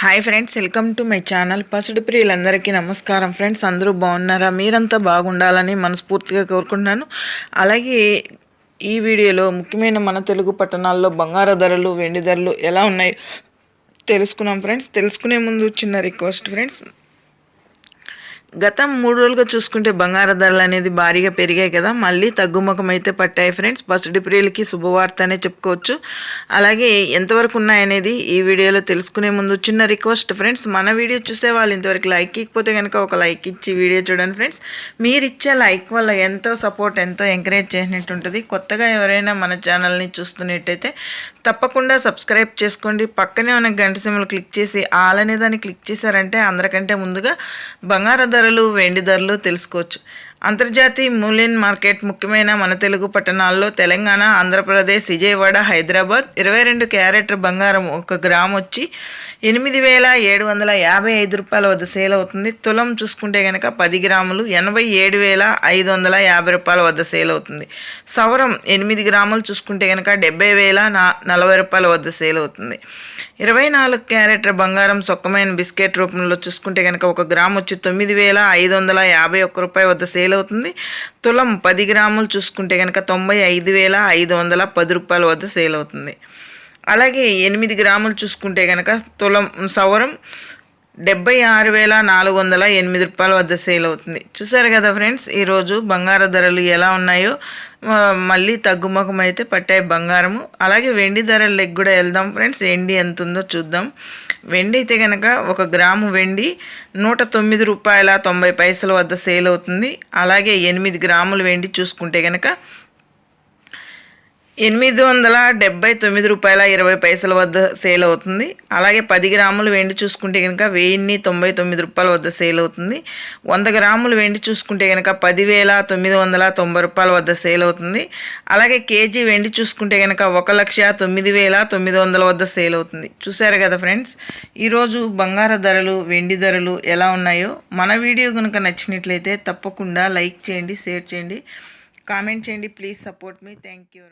Hi friends welcome to my channel పసుడు ప్రియులందరికీ నమస్కారం. Friends అందరూ బాగున్నారా? మీరంతా బాగుండాలని మనస్ఫూర్తిగా కోరుకుంటున్నాను. అలాగే ఈ వీడియోలో ముఖ్యమైన మన తెలుగు పట్టణాల్లో బంగారు ధరలు వెండి ధరలు ఎలా ఉన్నాయి తెలుసుకున్నాం ఫ్రెండ్స్ తెలుసుకునే ముందు చిన్న రిక్వెస్ట్ ఫ్రెండ్స్ గత మూడు రోజులుగా చూసుకుంటే బంగారు ధరలు అనేది భారీగా పెరిగాయి కదా. మళ్ళీ తగ్గుముఖం అయితే పట్టాయి ఫ్రెండ్స్. పసుడి డిప్రీలకి శుభవార్త అనే చెప్పుకోవచ్చు. అలాగే ఎంతవరకు ఉన్నాయనేది ఈ వీడియోలో తెలుసుకునే ముందు చిన్న రిక్వెస్ట్ ఫ్రెండ్స్. మన వీడియో చూసే వాళ్ళు ఇంతవరకు లైక్ ఇకపోతే కనుక ఒక లైక్ ఇచ్చి వీడియో చూడండి ఫ్రెండ్స్. మీరు ఇచ్చే లైక్ వల్ల ఎంతో సపోర్ట్ ఎంతో ఎంకరేజ్ చేసినట్టు ఉంటుంది కొత్తగా ఎవరైనా మన ఛానల్ని చూస్తున్నట్టయితే తప్పకుండా సబ్స్క్రైబ్ చేసుకోండి. పక్కనే ఉన్న గంట సిమ్లు క్లిక్ చేసి ఆల్ అనే దాన్ని క్లిక్ చేశారంటే అందరికంటే ముందుగా బంగారు ధరలు వెండి ధరలు తెలుసుకోవచ్చు. అంతర్జాతీయ మూలిన్ మార్కెట్ ముఖ్యమైన మన తెలుగు పట్టణాల్లో తెలంగాణ ఆంధ్రప్రదేశ్ విజయవాడ హైదరాబాద్ ఇరవై రెండు క్యారెట్ బంగారం ఒక గ్రామ్ వచ్చి ఎనిమిది వేల ఏడు వందల యాభై ఐదు రూపాయల వద్ద సేల్ అవుతుంది. తులం చూసుకుంటే కనుక పది గ్రాములు ఎనభై ఏడు వేల ఐదు వందల యాభై రూపాయల వద్ద సేల్ అవుతుంది. సవరం ఎనిమిది గ్రాములు చూసుకుంటే కనుక డెబ్బై వేల నా నలభై రూపాయల వద్ద సేల్ అవుతుంది. ఇరవై నాలుగు క్యారెట్ బంగారం సొక్కమైన బిస్కెట్ రూపంలో చూసుకుంటే కనుక ఒక గ్రామ్ వచ్చి తొమ్మిది వేల ఐదు వందల యాభై ఒక్క రూపాయి వద్ద సేల్ అవుతుంది తులం పది గ్రాములు చూసుకుంటే కనుక తొంభై ఐదు వేల ఐదు వందల పది రూపాయల వద్ద సేల్ అవుతుంది అలాగే ఎనిమిది గ్రాములు చూసుకుంటే కనుక తులం సవరం డెబ్బై ఆరు వేల నాలుగు వందల ఎనిమిది రూపాయల వద్ద సేల్ అవుతుంది. చూసారు కదా ఫ్రెండ్స్ ఈరోజు బంగారు ధరలు ఎలా ఉన్నాయో మళ్ళీ తగ్గుముఖం అయితే పట్టాయి బంగారము. అలాగే వెండి ధరలకు కూడా వెళ్దాం ఫ్రెండ్స్ వెండి ఎంత ఉందో చూద్దాం. వెండి అయితే కనుక ఒక గ్రాము వెండి నూట తొమ్మిది రూపాయల తొంభై పైసల వద్ద సేల్ అవుతుంది. అలాగే ఎనిమిది గ్రాములు వెండి చూసుకుంటే కనుక ఎనిమిది వందల డెబ్బై తొమ్మిది రూపాయల ఇరవై పైసల వద్ద సేల్ అవుతుంది. అలాగే పది గ్రాములు వెండి చూసుకుంటే కనుక వెయ్యిన్ని తొంభై తొమ్మిది రూపాయల వద్ద సేల్ అవుతుంది. వంద గ్రాములు వెండి చూసుకుంటే కనుక పదివేల తొమ్మిది వందల తొంభై రూపాయల వద్ద సేల్ అవుతుంది. అలాగే కేజీ వెండి చూసుకుంటే కనుక ఒక లక్ష తొమ్మిది వేల తొమ్మిది వందల వద్ద సేల్ అవుతుంది. చూసారు కదా ఫ్రెండ్స్? ఈరోజు బంగార ధరలు వెండి ధరలు ఎలా ఉన్నాయో మన వీడియో కనుక నచ్చినట్లయితే తప్పకుండా లైక్ చేయండి షేర్ చేయండి. కామెంట్ చేయండి. Please support me. Thank you